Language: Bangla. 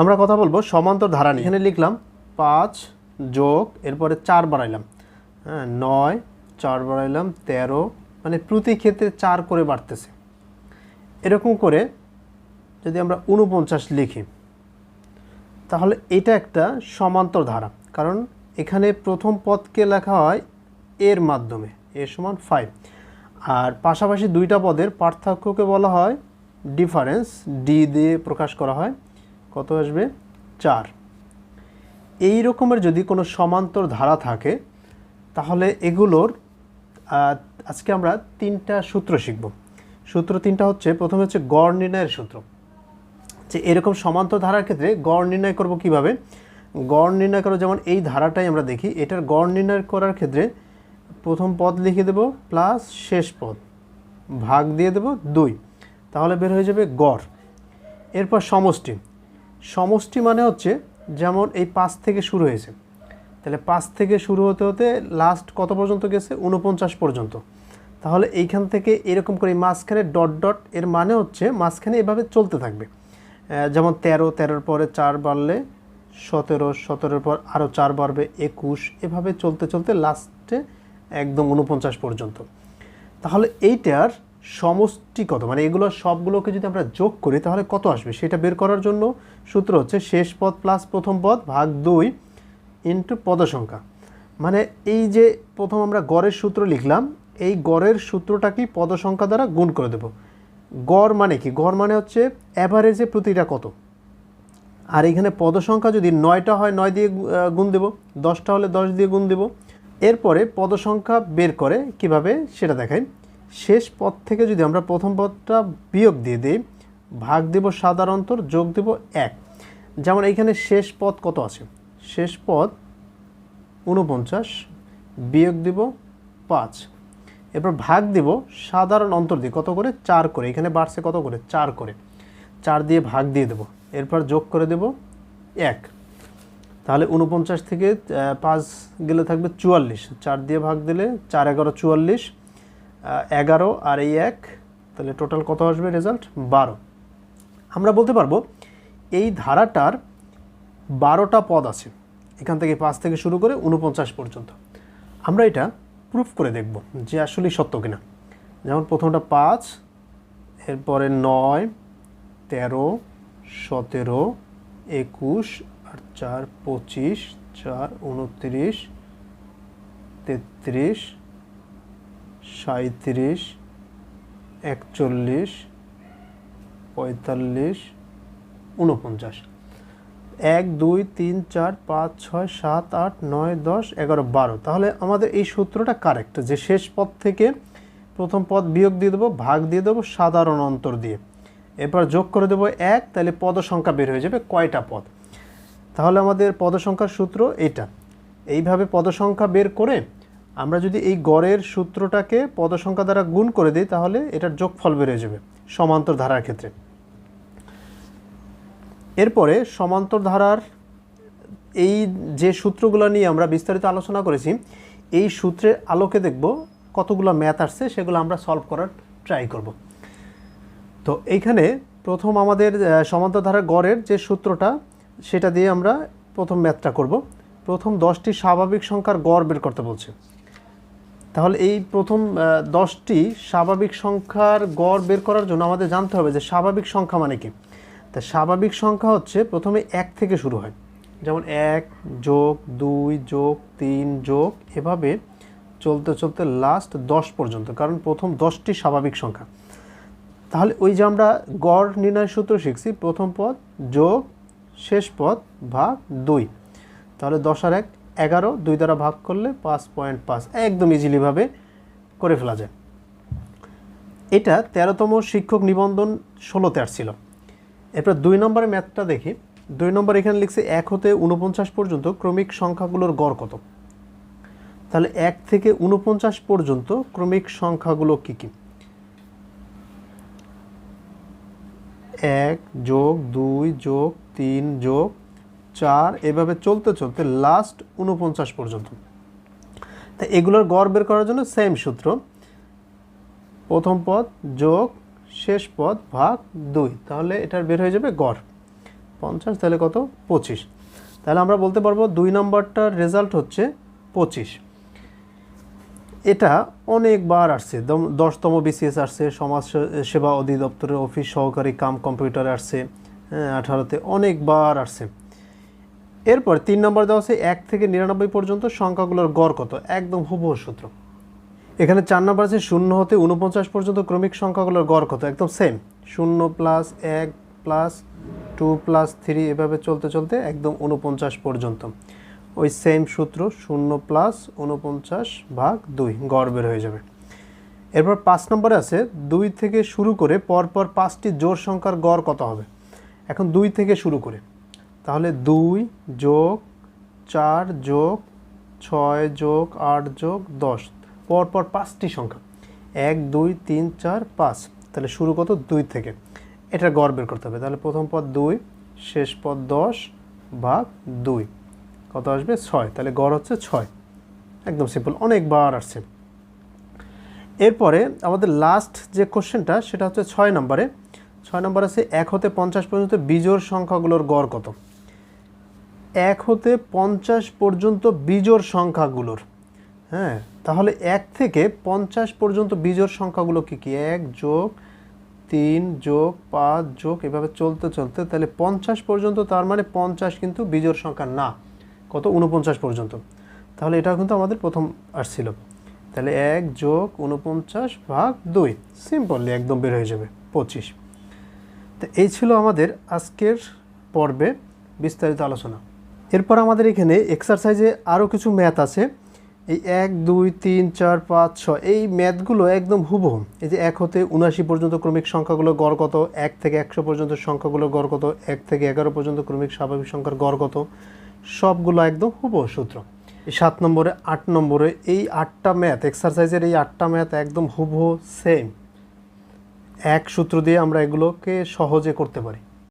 আমরা কথা বলব সমান্তর ধারা নিয়ে। এখানে লিখলাম পাঁচ যোগ, এরপরে চার বাড়াইলাম। হ্যাঁ নয়, চার বাড়াইলাম, তেরো মানে প্রতি ক্ষেত্রে চার করে বাড়তেছে। এরকম করে যদি আমরা উনপঞ্চাশ লিখি, তাহলে এটা একটা সমান্তর ধারা। কারণ এখানে প্রথম পদকে লেখা হয় এর মাধ্যমে, এ সমান ফাইভ। আর পাশাপাশি দুইটা পদের পার্থক্যকে বলা হয় ডিফারেন্স, ডি দিয়ে প্রকাশ করা হয় কত আসবে? চার। এই রকমের যদি কোনো সমান্তর ধারা থাকে, তাহলে এগুলোর আজকে আমরা তিনটা সূত্র শিখব। সূত্র তিনটা হচ্ছে, প্রথমে হচ্ছে গড় নির্ণয়ের সূত্র। যে এরকম সমান্তর ধারার ক্ষেত্রে গড় নির্ণয় করব কীভাবে? গড় নির্ণয় করো যেমন এই ধারাটাই আমরা দেখি, এটার গড় নির্ণয় করার ক্ষেত্রে প্রথম পদ লিখে দেব, প্লাস শেষ পদ। ভাগ দিয়ে দেব, দুই। তাহলে বের হয়ে যাবে গড়। এরপর সমষ্টি। সমষ্টি মানে হচ্ছে যেমন এই পাঁচ থেকে শুরু হয়েছে। তাহলে পাঁচ থেকে শুরু হতে হতে লাস্ট কত পর্যন্ত গেছে? উনপঞ্চাশ পর্যন্ত। তাহলে এইখান থেকে এরকম করে মাঝখানে ডট ডট এর মানে হচ্ছে মাঝখানে এভাবে চলতে থাকবে। যেমন তেরো, তেরোর পরে চার বাড়লে সতেরো, সতেরোর পর আরও চার বাড়বে, একুশ, এভাবে চলতে চলতে লাস্টে একদম উনপঞ্চাশ পর্যন্ত। তাহলে এইটার সমষ্টি কত মানে এগুলো সবগুলোকে যদি আমরা যোগ করি, তাহলে কত আসবে? সেটা বের করার জন্য সূত্র হচ্ছে শেষ পদ প্লাস প্রথম পদ ভাগ দুই ইন্টু পদসংখ্যা। মানে এই যে প্রথম আমরা গড়ের সূত্র লিখলাম, এই গড়ের সূত্রটাকেই পদসংখ্যা দ্বারা গুণ করে দেব। গড় মানে কি? গড় মানে হচ্ছে অ্যাভারেজে প্রতিটা কত? আর এখানে পদসংখ্যা যদি নয়টা হয়, নয় দিয়ে গুণ দেব, দশটা হলে দশ দিয়ে গুণ দেব। এরপরে পদসংখ্যা বের করে কীভাবে? সেটা দেখাই। শেষ পদ থেকে যদি আমরা প্রথম পদটা বিয়োগ দিয়ে দিই, ভাগ দেব সাধারণতর, যোগ দেব এক। যেমন এইখানে শেষ পদ কত আছে? শেষ পদ উনপঞ্চাশ বিয়োগ দিব পাঁচ। এরপর ভাগ দিব সাধারণ অন্তর দিয়ে কত করে? চার করে। এখানে বাড়ছে কত করে? চার করে। চার দিয়ে ভাগ দিয়ে দেব। এরপর যোগ করে দেব এক। তাহলে উনপঞ্চাশ থেকে পাঁচ গেলে থাকবে চুয়াল্লিশ। চার দিয়ে ভাগ দিলে চার এগারো চুয়াল্লিশ। এগারো আর এই এক, তাহলে টোটাল কত আসবে রেজাল্ট বারো। আমরা বলতে পারব, এই ধারাটার বারোটা পদ আছে, এখান থেকে পাঁচ থেকে শুরু করে উনপঞ্চাশ পর্যন্ত। আমরা এটা প্রুফ করে দেখব যে আসলেই সত্য কিনা। যেমন প্রথমটা পাঁচ, এরপরে নয়, তেরো, সতেরো, একুশ, আর চার, পঁচিশ, চার, উনত্রিশ, তেত্রিশ সাঁত্রিশ একচল্লিশ, পঁয়তাল্লিশ উনপঞ্চাশ এক, দুই, তিন, চার, পাঁচ, ছয়, সাত, আট, নয়, দশ, এগারো, বারো। তাহলে আমাদের এই সূত্রটা কারেক্ট যে শেষ পদ থেকে প্রথম পদ বিয়োগ দিয়ে দেবো, ভাগ দিয়ে দেবো, সাধারণ অন্তর দিয়ে। এরপর যোগ করে দেবো এক, তাহলে পদ সংখ্যা বের হয়ে যাবে কয়টা পদ? তাহলে আমাদের পদ সংখ্যার সূত্র এটা এইভাবে পদ সংখ্যা বের করে আমরা যদি এই গড়ের সূত্রটাকে পদসংখ্যা দ্বারা গুণ করে দিই, তাহলে এটার যোগফল হয়ে যাবে সমান্তর ধারার ক্ষেত্রে। এরপরে সমান্তর ধারার এই যে সূত্রগুলো নিয়ে আমরা বিস্তারিত আলোচনা করেছি, এই সূত্রের আলোকে দেখব কতগুলো ম্যাথ আসছে, সেগুলো আমরা সলভ করার ট্রাই করব। তো এইখানে প্রথম আমাদের সমান্তর ধারার গড়ের যে সূত্রটা, সেটা দিয়ে আমরা প্রথম ম্যাথটা করব। প্রথম দশটি স্বাভাবিক সংখ্যার গড় বের করতে বলছে। তাহলে এই প্রথম দশটি স্বাভাবিক সংখ্যার গড় বের করার জন্য আমাদের জানতে হবে যে স্বাভাবিক সংখ্যা মানে কি। তা স্বাভাবিক সংখ্যা হচ্ছে প্রথমে এক থেকে শুরু হয়। যেমন এক যোগ দুই যোগ তিন যোগ এভাবে চলতে চলতে লাস্ট দশ পর্যন্ত, কারণ প্রথম দশটি স্বাভাবিক সংখ্যা। তাহলে ওই যে আমরা গড় নির্ণয় সূত্র শিখছি, প্রথম পদ যোগ, শেষ পদ ভাগ দুই। তাহলে দশ আর এক এগারো, দুই দ্বারা ভাগ করলে পাঁচ পয়েন্ট পাঁচ। একদম ইজিলিভাবে করে ফেলা যায়। এটা তেরোতম শিক্ষক নিবন্ধন ষোলোতে আসছিল। এরপর দুই নম্বরের ম্যাথটা দেখি। দুই নম্বর এখানে লিখছে এক হতে উনপঞ্চাশ পর্যন্ত ক্রমিক সংখ্যাগুলোর গড় কত? তাহলে এক থেকে উনপঞ্চাশ পর্যন্ত ক্রমিক সংখ্যাগুলো কি কি? এক যোগ দুই যোগ তিন যোগ চার, এভাবে চলতে চলতে লাস্ট উনপঞ্চাশ পর্যন্ত। তা এগুলোর গড় বের করার জন্য সেম সূত্র। প্রথম পদ যোগ, শেষ পদ ভাগ দুই। তাহলে এটার বের হয়ে যাবে গড়। পঞ্চাশ, তাহলে কত? পঁচিশ। তাহলে আমরা বলতে পারব দুই নম্বরটার রেজাল্ট হচ্ছে পঁচিশ। এটা অনেকবার আসছে। দশতম বিসিএস আসছে, সমাজ সেবা অধিদপ্তরের অফিস সহকারী কাম কম্পিউটার আসছে হ্যাঁ আঠারোতে অনেকবার আসছে। এরপর তিন নম্বর দেওয়া আছে এক থেকে নিরানব্বই পর্যন্ত সংখ্যাগুলোর গড় কত? একদম হুবহু সূত্র। এখানে চার নম্বর আছে শূন্য হতে উনপঞ্চাশ পর্যন্ত ক্রমিক সংখ্যাগুলোর গড় কত? একদম সেম শূন্য প্লাস এক প্লাস টু প্লাস থ্রি এভাবে চলতে চলতে একদম উনপঞ্চাশ পর্যন্ত। ওই সেম সূত্র, শূন্য প্লাস উনপঞ্চাশ ভাগ দুই, গড় বের হয়ে যাবে। এরপর পাঁচ নম্বরে আছে দুই থেকে শুরু করে পরপর পাঁচটি জোর সংখ্যার গড় কত হবে? এখন দুই থেকে শুরু করে। তাহলে দুই যোগ চার যোগ ছয় যোগ আট যোগ দশ। পরপর পাঁচটি সংখ্যা। এক, দুই, তিন, চার, পাঁচ। তাহলে শুরু কত? দুই থেকে। এটা গড় বের করতে হবে। তাহলে প্রথম পদ দুই, শেষ পদ দশ ভাগ দুই। কত আসবে? ছয়। তাহলে গড় হচ্ছে ছয়। একদম সিম্পল অনেকবার আসছে। এরপরে আমাদের লাস্ট যে কোশ্চেনটা সেটা হচ্ছে ছয় নম্বরে। ছয় নম্বর আছে এক হতে পঞ্চাশ পর্যন্ত বিজোড় সংখ্যাগুলোর গড় কত? এক হতে পঞ্চাশ পর্যন্ত বিজোড় সংখ্যাগুলোর। হ্যাঁ তাহলে এক থেকে পঞ্চাশ পর্যন্ত বিজোড় সংখ্যাগুলো কি কি? এক যোগ তিন যোগ পাঁচ যোগ এভাবে চলতে চলতে, তাহলে পঞ্চাশ পর্যন্ত তার মানে পঞ্চাশ কিন্তু বিজোড় সংখ্যা না। কত? উনপঞ্চাশ পর্যন্ত। তাহলে এটা কিন্তু আমাদের প্রথম আসছিল। তাহলে এক যোগ উনপঞ্চাশ ভাগ দুই সিম্পললি একদম বের হয়ে যাবে পঁচিশ। তো এই ছিল আমাদের আজকের পর্বে বিস্তারিত আলোচনা। এরপর আমাদের এখানে এক্সারসাইজে আরও কিছু ম্যাথ আছে। এই এক, দুই, তিন, চার, পাঁচ, ছয়, এই ম্যাথগুলো একদম হুবহু। এই যে এক হতে উনাশি পর্যন্ত ক্রমিক সংখ্যাগুলো গড় কত? এক থেকে একশো পর্যন্ত সংখ্যাগুলো গড় কত? এক থেকে এগারো পর্যন্ত ক্রমিক স্বাভাবিক সংখ্যার গড় কত? সবগুলো একদম হুবহু সূত্র। এই সাত নম্বরে, আট নম্বরে এই আটটা ম্যাথ এক্সারসাইজের এই আটটা ম্যাথ একদম হুবহু সেম এক সূত্র দিয়ে আমরা এগুলোকে সহজে করতে পারি।